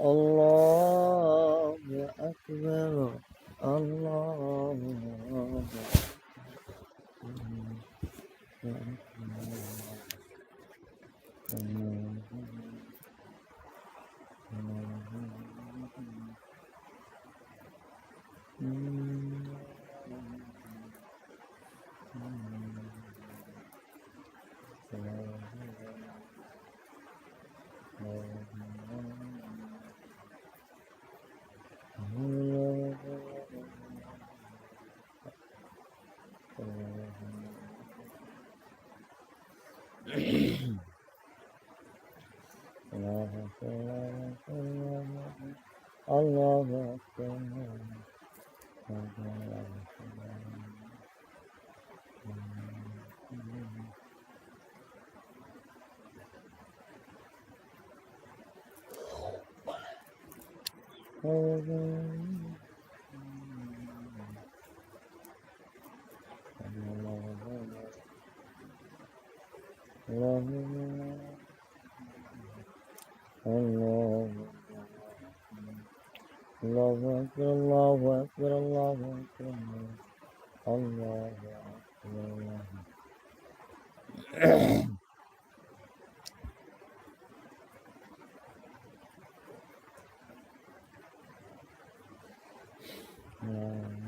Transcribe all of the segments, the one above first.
Allah الله أكبر الله الله أكبر الله الله أكبر الله أكبر الله أكبر الله أكبر الله أكبر Yeah.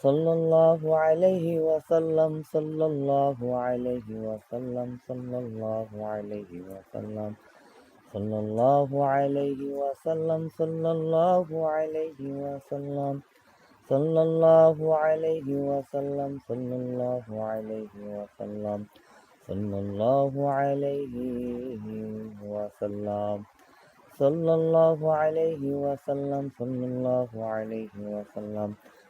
صلى الله عليه وسلم صلى الله عليه وسلم صلى الله عليه وسلم صلى الله عليه وسلم صلى الله عليه وسلم صلى الله عليه وسلم صلى الله عليه وسلم صلى الله عليه وسلم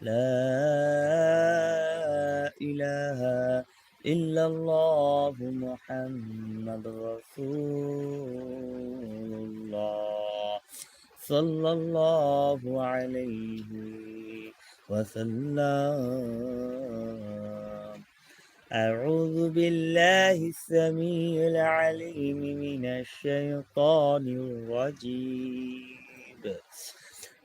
لا إله إلا الله محمد رسول الله صلى الله عليه وسلم. أعوذ بالله السميع العليم من الشيطان الرجيم.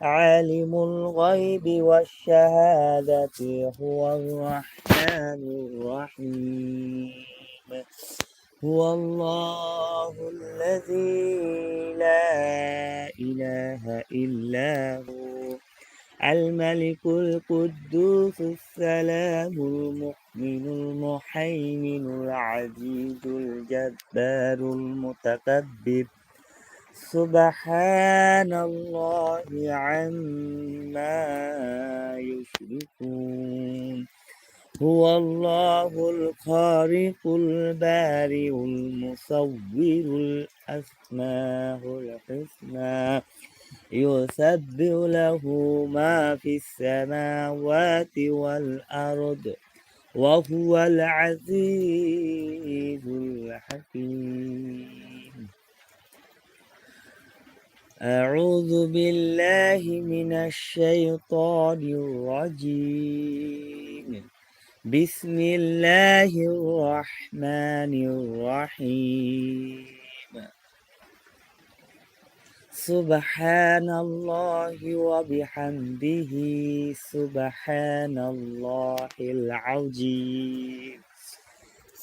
عالم الغيب والشهادة هو الرحمن الرحيم. هو الله الذي لا إله إلا هو. الملك القدوس السلام المؤمن المحيمن العزيز الجبار المتكبر. سبحان الله عما يشركون. هو الله الخالق البارئ المصور الأسماء الحسنى. يسبح له ما في السماوات والأرض وهو العزيز الحكيم. أعوذ بالله من الشيطان الرجيم. بسم الله الرحمن الرحيم. سبحان الله وبحمده سبحان الله العظيم.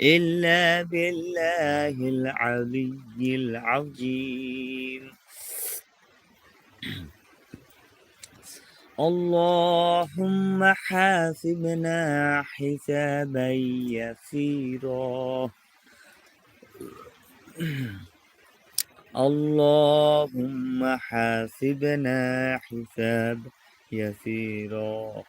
إلا بالله العلي العظيم. اللهم حاسبنا حسابا يسيرا. اللهم حاسبنا حسابا يسيرا.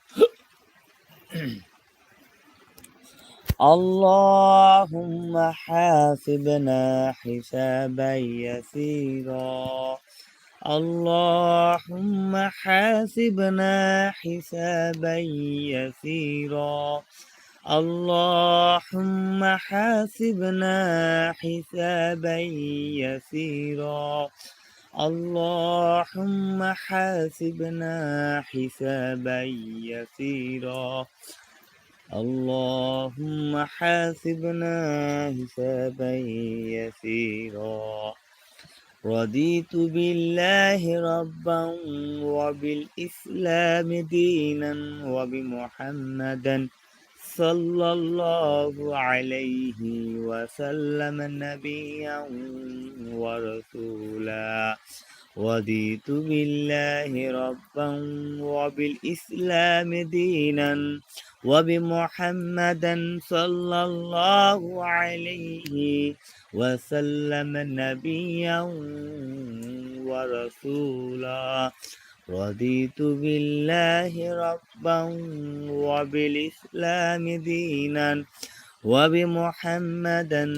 اللهم حاسبنا حسابا يسيرا. اللهم حاسبنا حسابا يسيرا. اللهم حاسبنا حسابا يسيرا. اللهم حاسبنا حسابا يسيرا. اللهم حاسبنا حسابا يسيرا. رضيت بالله ربا وبالإسلام دينا وبمحمدا صلى الله عليه وسلم نبيا ورسولا. رضيت بالله ربا وبالإسلام دينا وبمحمدا صلى الله عليه وسلم نبيا ورسولا. رضيت بالله ربا وبالإسلام دينا وبمحمدا